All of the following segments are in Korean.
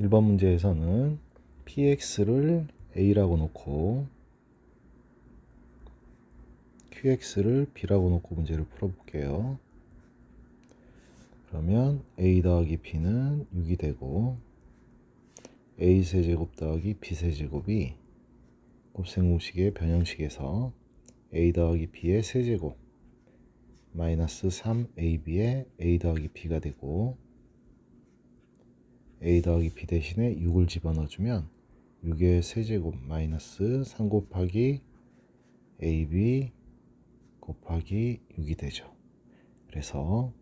1번 문제에서는 px를 a라고 놓고 qx를 b라고 놓고 문제를 풀어볼게요. 그러면 a 더하기 b는 6이 되고 a 세제곱 더하기 b 세제곱이 곱셈공식의 변형식에서 a 더하기 b의 세제곱 마이너스 3ab의 a 더하기 b가 되고 a 더하기 b 대신에 6을 집어넣어주면 6의 세제곱 마이너스 3 곱하기 ab 곱하기 6이 되죠. 그래서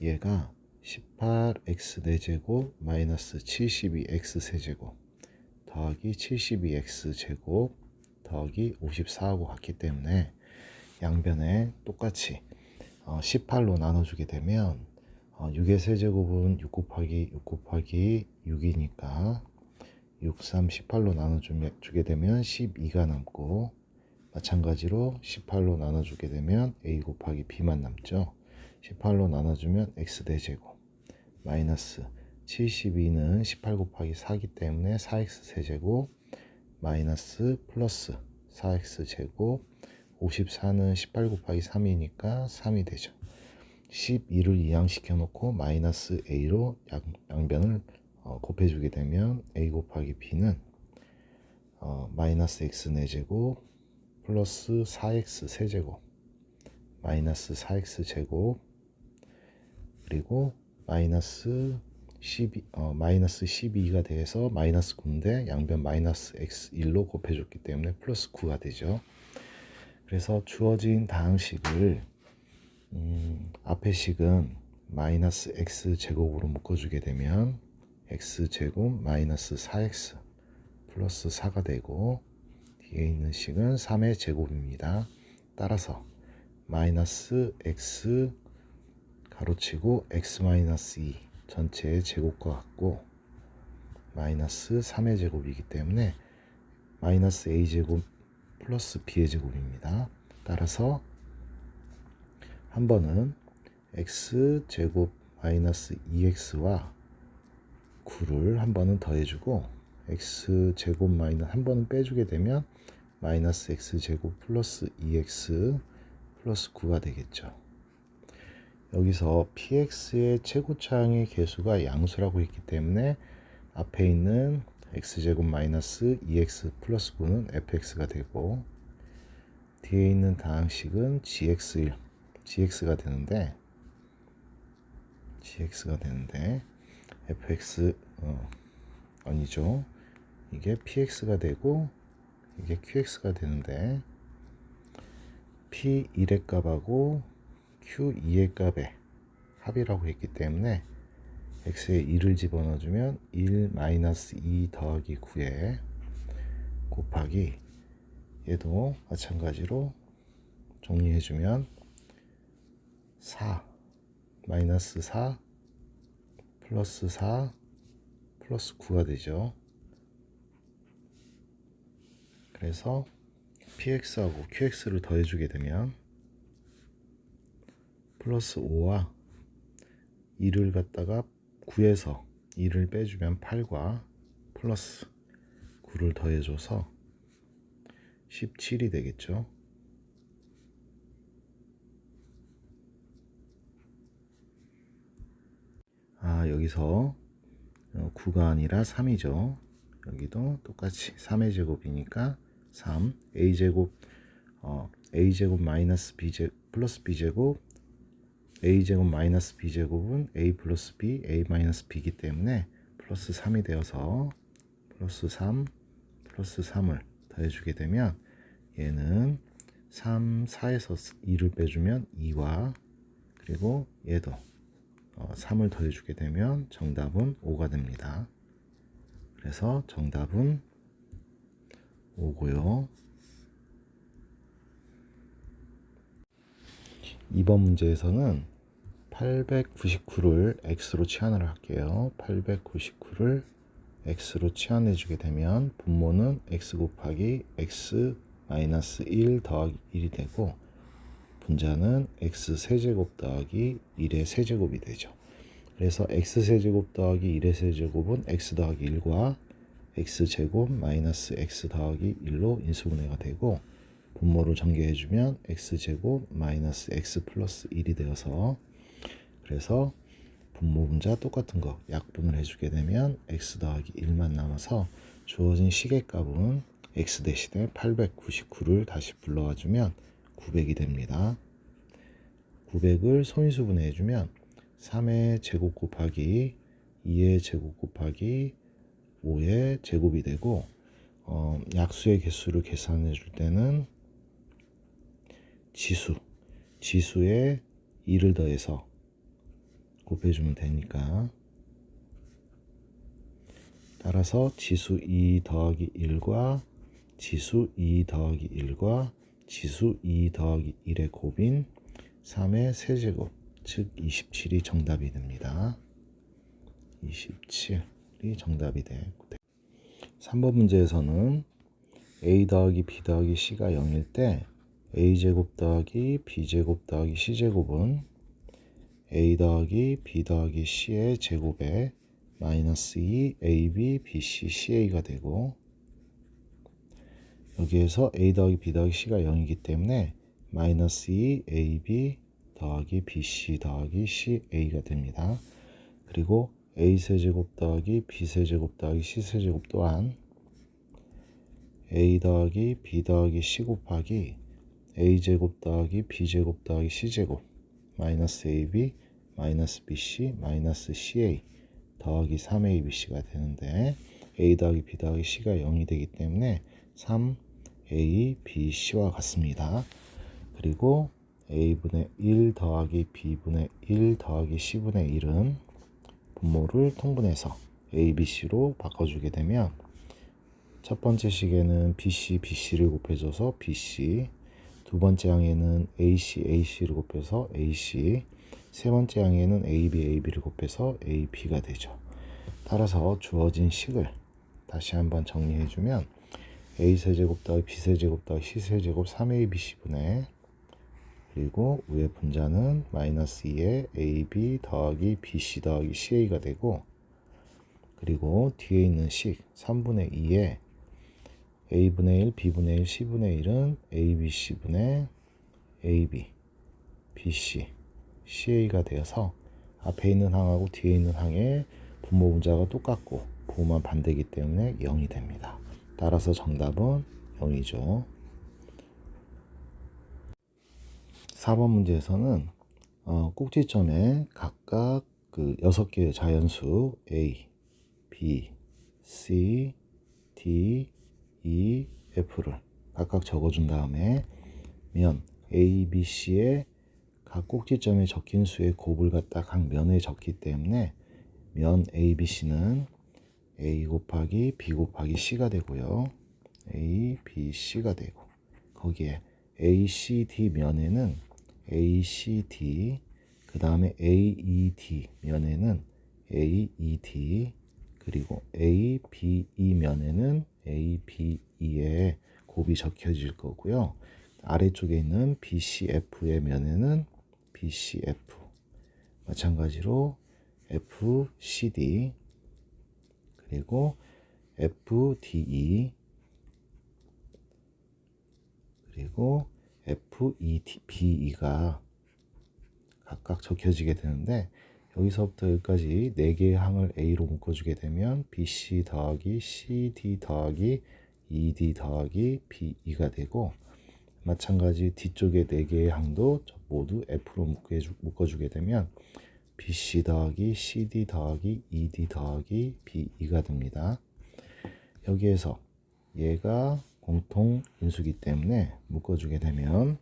얘가 18x 4제곱 마이너스 72x 세제곱 더하기 72x 제곱 더하기 54하고 같기 때문에 양변에 똑같이 18로 나눠주게 되면 6의 세제곱은 6 곱하기 6 곱하기 6이니까 6, 3, 18로 나눠주게 되면 12가 남고 마찬가지로 18로 나눠주게 되면 a 곱하기 b만 남죠. 18로 나눠주면 x 대제곱 마이너스 72는 18 곱하기 4기 때문에 4x 세제곱 마이너스 플러스 4x 제곱 54는 18 곱하기 3이니까 3이 되죠. 12를 이항시켜 놓고 마이너스 a로 양, 양변을 어, 곱해주게 되면 a 곱하기 b는 어, 마이너스 x 4제곱 플러스 4x 세제곱 마이너스 4x 제곱 그리고 마이너스 12, 어, 마이너스 12가 돼서 마이너스 9인데 양변 마이너스 x 1로 곱해줬기 때문에 플러스 9가 되죠. 그래서 주어진 다항식을 음, 앞의 식은 마이너스 x 제곱으로 묶어주게 되면 x 제곱 마이너스 4x 플러스 4가 되고 뒤에 있는 식은 3의 제곱입니다. 따라서 마이너스 x 가로치고 x 마이너스 2 전체의 제곱과 같고 마이너스 3의 제곱이기 때문에 마이너스 a 제곱 플러스 b의 제곱입니다. 따라서 한 번은 x 제곱 마이너스 2x와 9를 한 번은 더해주고 x 제곱 마이너스 한 번은 빼주게 되면 마이너스 x 제곱 플러스 2x 플러스 9가 되겠죠. 여기서 px의 최고차항의 개수가 양수라고 했기 때문에 앞에 있는 x제곱 마이너스 2x 플러스 9는 fx가 되고 뒤에 있는 다항식은 gx, gx가 되는데 gx가 되는데 fx 어, 아니죠. 이게 px가 되고 이게 qx가 되는데 p1의 값하고 q2의 값의 합이라고 했기 때문에 x에 1을 집어넣어주면 1 마이너스 2 더하기 9에 곱하기 얘도 마찬가지로 정리해주면 4 마이너스 4 플러스 4 플러스 9가 되죠. 그래서 px하고 qx를 더해주게 되면 플러스 5와 2를 갖다가 9에서 2를 빼주면 8과 플러스 9를 더해줘서 17이 되겠죠. 아, 여기서 9가 아니라 3이죠. 여기도 똑같이 3의 제곱이니까 3 a제곱 어, a제곱 마이너스 b제 플러스 b제곱 a제곱 마이너스 b제곱은 a 플러스 b a 마이너스 b이기 때문에 플러스 3이 되어서 플러스 3 플러스 3을 더해주게 되면 얘는 3, 4에서 2를 빼주면 2와 그리고 얘도 어, 3을 더해주게 되면 정답은 5가 됩니다. 그래서 정답은 5고요. 2번 문제에서는 899를 x로 치환을 할게요. 899를 x로 치환해 주게 되면 분모는 x 곱하기 x 마이너스 1 더하기 1이 되고 분자는 x 세제곱 더하기 1의 세제곱이 되죠. 그래서 x세제곱 더하기 1의 세제곱은 x 더하기 1과 x제곱 마이너스 x 더하기 1로 인수분해가 되고 분모를 전개해주면 x제곱 마이너스 x 플러스 1이 되어서 그래서 분모 분자 똑같은 거 약분을 해주게 되면 x 더하기 1만 남아서 주어진 시계값은 x 대신에 899를 다시 불러와 주면 900이 됩니다. 900을 소인수분해 해주면 3의 제곱 곱하기 2의 제곱 곱하기 5의 제곱이 되고 어, 약수의 개수를 계산해 줄 때는 지수 지수에 2를 더해서 곱해주면 되니까 따라서 지수 2 더하기 1과 지수 2 더하기 1과 지수 2 더하기 1의 곱인 3의 세제곱 즉 27이 정답이 됩니다. 27이 정답이 되고 3번 문제에서는 a 더하기 b 더하기 c가 0일 때 a제곱 더하기 b제곱 더하기 c제곱은 a 더하기 b 더하기 c의 제곱에 마이너스 2 ab bc ca가 되고 여기에서 a 더하기 b 더하기 c가 0이기 때문에 마이너스 2 ab 더하기 bc 더하기 ca가 됩니다. 그리고 a 세제곱 더하기 b 세제곱 더하기 c 세제곱 또한 a 더하기 b 더하기 c 곱하기 a 제곱 더하기 b 제곱 더하기 c 제곱 마이너스 ab 마이너스 bc 마이너스 ca 더하기 3abc가 되는데 a 더하기 b 더하기 c가 0이 되기 때문에 3a bc와 같습니다. 그리고 a분의 1 더하기 b분의 1 더하기 c분의 1은 분모를 통분해서 a, b, c로 바꿔주게 되면 첫 번째 식에는 bc, bc를 곱해줘서 bc 두 번째 항에는 ac, ac를 곱해서 ac 세 번째 항에는 ab, ab를 곱해서 ab가 되죠. 따라서 주어진 식을 다시 한번 정리해주면 a 세제곱 더하기 b 세제곱 더하기 c 세제곱 3abc분의 그리고 위의 분자는 마이너스 2의 ab 더하기 bc 더하기 ca가 되고 그리고 뒤에 있는 식 3분의 2에 a분의 1, b분의 1, c분의 1은 abc분의 ab, bc, ca가 되어서 앞에 있는 항하고 뒤에 있는 항의 분모 분자가 똑같고 부호만 반대이기 때문에 0이 됩니다. 따라서 정답은 0이죠. 4번 문제에서는 어, 꼭지점에 각각 그 6개의 자연수 A, B, C, D, E, F를 각각 적어준 다음에 면 A, B, C의 각 꼭지점에 적힌 수의 곱을 갖다 각 면에 적기 때문에 면 A, B, C는 A 곱하기 B 곱하기 C가 되고요. A, B, C가 되고 거기에 A, C, D 면에는 ACD 그 다음에 AED 면에는 AED 그리고 ABE 면에는 ABE의 곱이 적혀질 거고요. 아래쪽에 있는 BCF의 면에는 BCF 마찬가지로 FCD 그리고 FDE 그리고 FEBE가 각각 적혀지게 되는데 여기서부터 여기까지 4개의 항을 A로 묶어주게 되면 BC 더하기 CD 더하기 ED 더하기 BE가 되고 마찬가지 뒤쪽에 4개의 항도 모두 F로 묶어주게 되면 BC 더하기 CD 더하기 ED 더하기 BE가 됩니다. 여기에서 얘가 공통 인수기 때문에 묶어주게 되면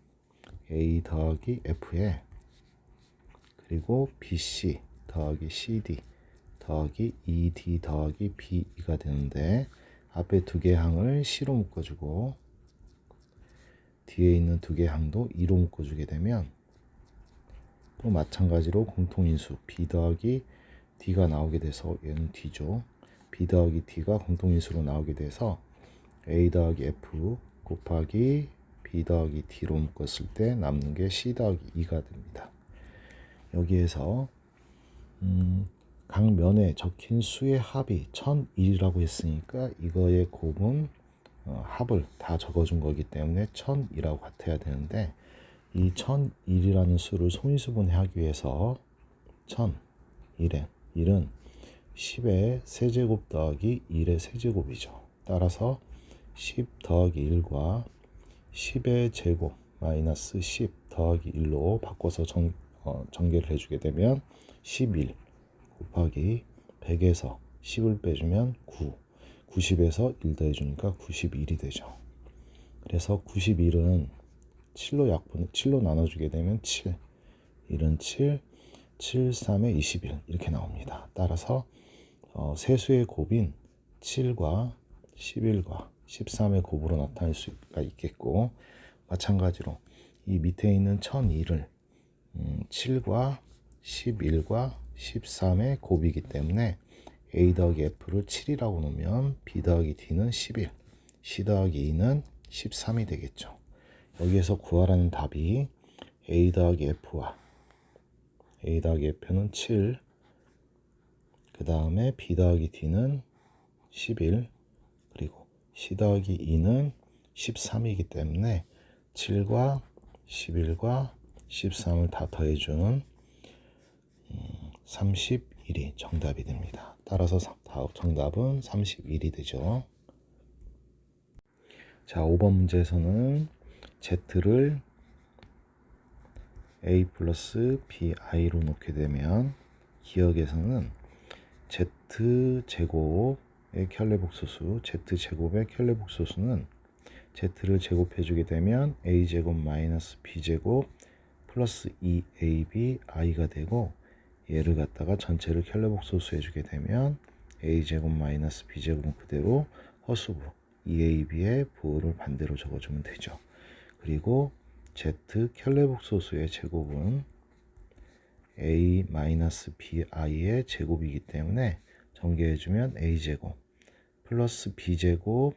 A 더하기 F에 그리고 BC 더하기 CD 더하기 ED 더하기 BE가 되는데 앞에 두 개 항을 C로 묶어주고 뒤에 있는 두 개 항도 2로 묶어주게 되면 또 마찬가지로 공통인수 B 더하기 D가 나오게 돼서 얘는 D죠. B 더하기 D가 공통인수로 나오게 돼서 a 더하기 f 곱하기 b 더하기 d로 묶었을 때 남는 게 c 더하기 2가 됩니다. 여기에서 음, 각 면에 적힌 수의 합이 1001이라고 했으니까 이거의 곱은 어, 합을 다 적어준 거기 때문에 1002라고 같아야 되는데 이 1001이라는 수를 소인수분해하기 위해서 1001에 1은 10의 세제곱 더하기 1의 세제곱이죠. 따라서 10 더하기 1과 10의 제곱 마이너스 10 더하기 1로 바꿔서 정, 어, 전개를 해주게 되면 11 곱하기 100에서 10을 빼주면 9 90에서 1 더해주니까 91이 되죠. 그래서 91은 7로 약분 7로 나눠주게 되면 7 1은 7 7 3에 21 이렇게 나옵니다. 따라서 어, 세수의 곱인 7과 11과 13의 곱으로 나타낼 수가 있겠고 마찬가지로 이 밑에 있는 1002를 음, 7과 11과 13의 곱이기 때문에 a 더하기 f를 7이라고 놓으면 b 더하기 d는 11, c 더하기 2는 13이 되겠죠. 여기에서 구하라는 답이 a 더하기 f와 a 더하기 f는 7, 그 다음에 b 더하기 d는 11, 그리고 c 더하기 2는 13이기 때문에 7과 11과 13을 다 더해주는 31이 정답이 됩니다. 따라서 정답은 31이 되죠. 자, 5번 문제에서는 z를 a 플러스 bi로 놓게 되면 기억에서는 z 제곱의 켤레복소수 z 제곱의 켤레복소수는 z를 제곱해 주게 되면 a 제곱 마이너스 b 제곱 플러스 2ab i가 되고 얘를 갖다가 전체를 켈레복소수 해주게 되면 a제곱 마이너스 b제곱은 그대로 허수부 2ab의 부호를 반대로 적어주면 되죠. 그리고 z 켈레복소수의 제곱은 a 마이너스 bi의 제곱이기 때문에 전개해주면 a제곱 플러스 b제곱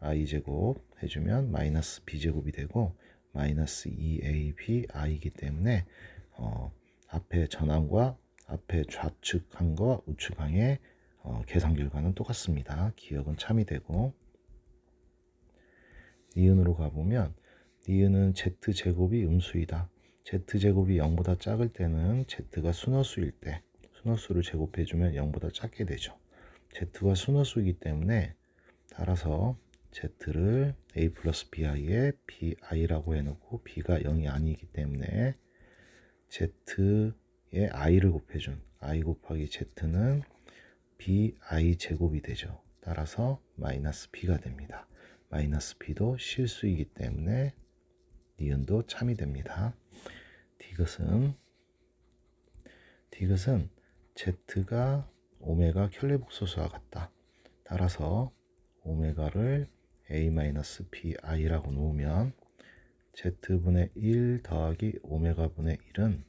i제곱 해주면 마이너스 b제곱이 되고 마이너스 2ab i이기 때문에 어, 앞에 전항과 앞에 좌측항과 우측항의 어, 계산 결과는 똑같습니다. 기억은 참이 되고 니은으로 가보면 니은은 z제곱이 음수이다. z제곱이 0보다 작을 때는 z가 순허수일 때 순허수를 제곱해주면 0보다 작게 되죠. z가 순허수이기 때문에 따라서 z를 a 플러스 bi에 bi라고 해놓고 b가 0이 아니기 때문에 z의 i를 곱해준 i 곱하기 z는 bi 제곱이 되죠. 따라서 마이너스 b가 됩니다. 마이너스 b도 실수이기 때문에 니은도 참이 됩니다. 디귿은 디귿은 z가 오메가 켤레복소수와 같다. 따라서 오메가를 a-bi라고 놓으면 z분의 1 더하기 오메가분의 1은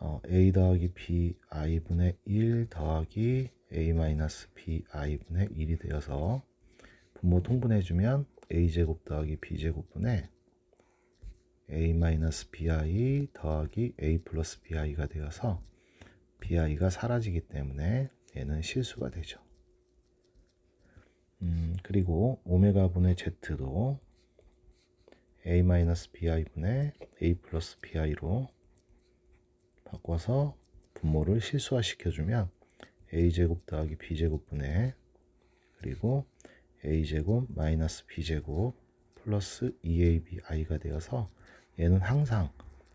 어, a 더하기 bi분의 1 더하기 a-bi분의 1이 되어서 분모 통분해주면 a제곱 더하기 b제곱분의 a-bi 더하기 a 플러스 bi가 되어서 bi가 사라지기 때문에 얘는 실수가 되죠. 음, 그리고 오메가 분의 z도 a-bi분의 a 플러스 bi로 바꿔서 분모를 실수화 시켜주면 a제곱 더하기 b제곱분의 그리고 a제곱 마이너스 b제곱 플러스 2ab i가 되어서 얘는 항상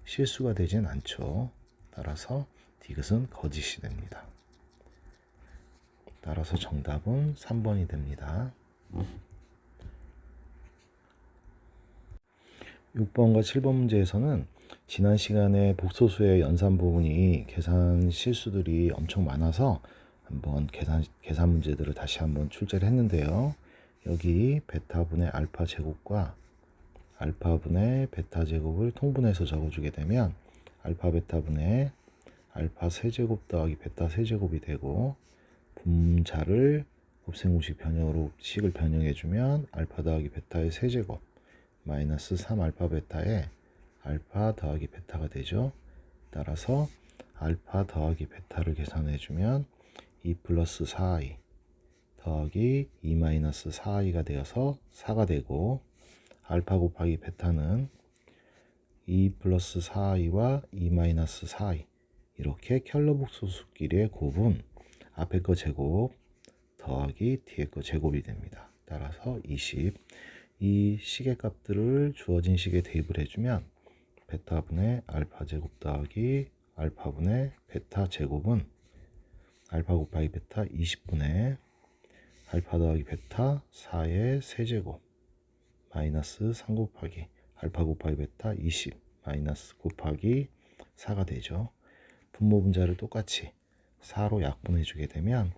실수가 되진 않죠. 따라서 디귿은 거짓이 됩니다. 따라서 정답은 3번이 됩니다. 6번과 7번 문제에서는 지난 시간에 복소수의 연산 부분이 계산 실수들이 엄청 많아서 한번 계산, 계산 문제들을 다시 한번 출제를 했는데요. 여기 베타분의 알파 제곱과 알파분의 베타 제곱을 통분해서 적어주게 되면 알파 베타분의 알파 세제곱 더하기 베타 세제곱이 되고 분자를 곱셈공식 변형으로 식을 변형해주면 알파 더하기 베타의 세제곱 마이너스 3 알파 베타의 알파 더하기 베타가 되죠. 따라서 알파 더하기 베타를 계산해주면 2 플러스 4i 더하기 2 마이너스 4i가 되어서 4가 되고 알파 곱하기 베타는 2 플러스 4i와 2 마이너스 4i 이렇게 켈러복소수끼리의 곱은 앞에 거 제곱 더하기 뒤에 거 제곱이 됩니다. 따라서 20. 이 시계값들을 주어진 식에 대입을 해주면 베타분의 알파 제곱 더하기 알파분의 베타 제곱은 알파 곱하기 베타 20분의 알파 더하기 베타 4의 세제곱 마이너스 3 곱하기 알파 곱하기 베타 20 마이너스 곱하기 4가 되죠. 분모 분자를 똑같이 4로 약분해 주게 되면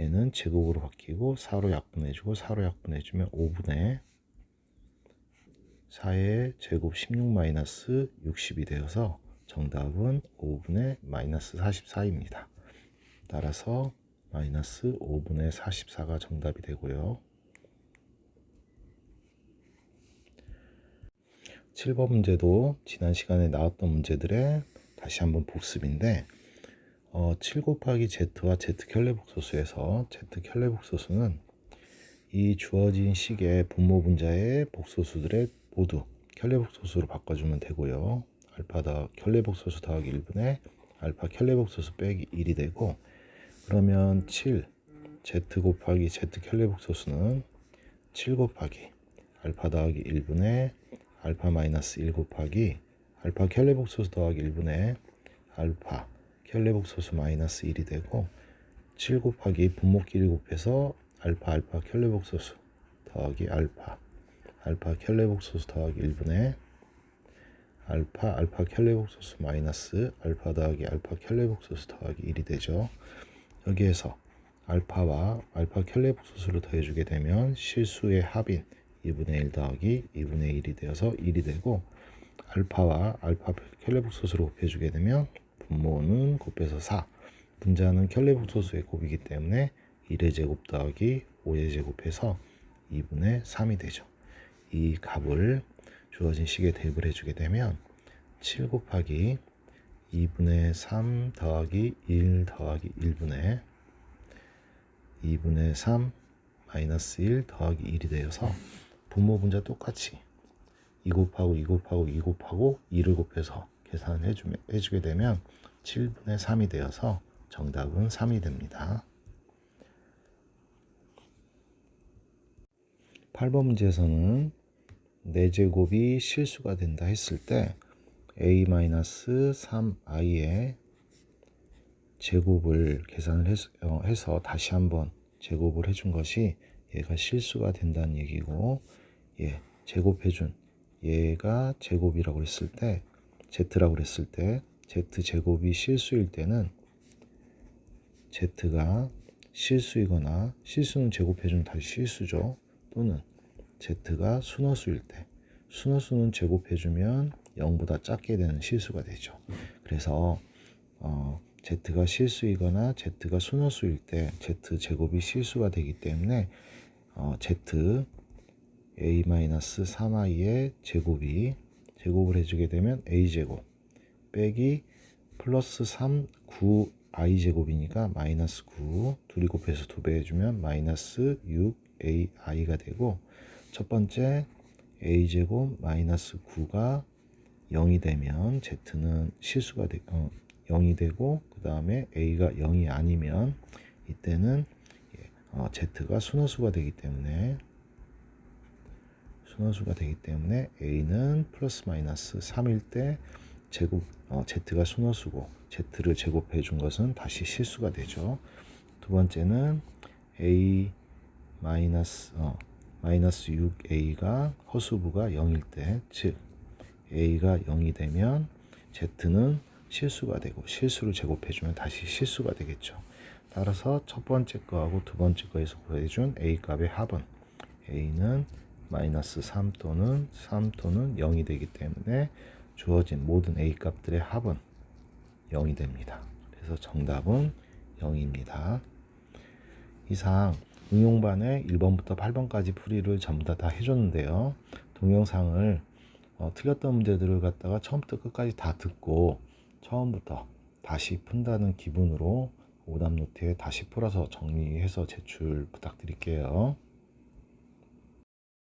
얘는 제곱으로 바뀌고 4로 약분해 주고 4로 약분해 주면 5분의 4의 제곱 16 마이너스 60이 되어서 정답은 5분의 마이너스 44입니다. 따라서 마이너스 5분의 44가 정답이 되고요. 7번 문제도 지난 시간에 나왔던 문제들의 다시 한번 복습인데 어, 7 곱하기 z와 z 켈레복소수에서 z 켈레복소수는 이 주어진 식의 분모 분자의 복소수들의 모두 켈레복소수로 바꿔주면 되고요. 알파 더 켈레복소수 더하기 1분의 알파 켈레복소수 빼기 1이 되고 그러면 7 z 곱하기 z 켈레복소수는 7 곱하기 알파 더하기 1분의 알파 마이너스 1 곱하기 알파 켈레복소수 더하기 1분의 알파 켈레복소수 마이너스 1이 되고 7 곱하기 분모끼리 곱해서 알파 알파 켈레복소수 더하기 알파 알파 켈레복소수 더하기 1분의 알파 알파 켈레복소수 마이너스 알파 더하기 알파 켈레복소수 더하기 1이 되죠. 여기에서 알파와 알파 켈레복소수를 더해주게 되면 실수의 합인 2분의 1 더하기 2분의 1이 되어서 1이 되고 알파와 알파 켈레복소수를 곱해주게 되면 분모는 곱해서 4 분자는 켈레복소수의 곱이기 때문에 1의 제곱 더하기 5의 제곱해서 2분의 3이 되죠. 이 값을 주어진 식에 대입을 해주게 되면 7 곱하기 2분의 3 더하기 1 더하기 1분의 2분의 3 마이너스 1 더하기 1이 되어서 분모 분자 똑같이 2 곱하고 2 곱하고 2 곱하고 2를 곱해서 계산을 해주면, 해주게 되면 7분의 3이 되어서 정답은 3이 됩니다. 8번 문제에서는 4제곱이 실수가 된다 했을 때 a-3i의 제곱을 계산을 어, 해서 다시 한번 제곱을 해준 것이 얘가 실수가 된다는 얘기고 예, 제곱해준 얘가 제곱이라고 했을 때 z라고 그랬을 때 z 제곱이 실수일 때는 z가 실수이거나 실수는 제곱해주면 다시 실수죠. 또는 z가 순허수일 때 순허수는 제곱해주면 0보다 작게 되는 실수가 되죠. 그래서 어, z가 실수이거나 z가 순허수일 때 z 제곱이 실수가 되기 때문에 어, z a-3i의 제곱이 제곱을 해주게 되면 a 제곱 빼기 플러스 3 9 i 제곱이니까 마이너스 9 둘이 곱해서 두배 해주면 마이너스 6 a i가 되고 첫 번째 a 제곱 마이너스 9가 0이 되면 z는 실수가 되, 어, 0이 되고 그 다음에 a가 0이 아니면 이때는 예, 어, z가 순허수가 되기 때문에 순허수가 되기 때문에 a는 플러스 마이너스 3일 때 제곱 어, z가 순허수고 z를 제곱해 준 것은 다시 실수가 되죠. 두 번째는 a 마이너스 어, 마이너스 6a가 허수부가 0일 때, 즉 a가 0이 되면 z는 실수가 되고 실수를 제곱해 주면 다시 실수가 되겠죠. 따라서 첫 번째 거하고 두 번째 거에서 구해준 a 값의 합은 a는 마이너스 3 또는 3 또는 0이 되기 때문에 주어진 모든 a 값들의 합은 0이 됩니다. 그래서 정답은 0입니다. 이상 응용반의 1번부터 8번까지 풀이를 전부 다, 다 해줬는데요. 동영상을 어, 틀렸던 문제들을 갖다가 처음부터 끝까지 다 듣고 처음부터 다시 푼다는 기분으로 오답 노트에 다시 풀어서 정리해서 제출 부탁드릴게요.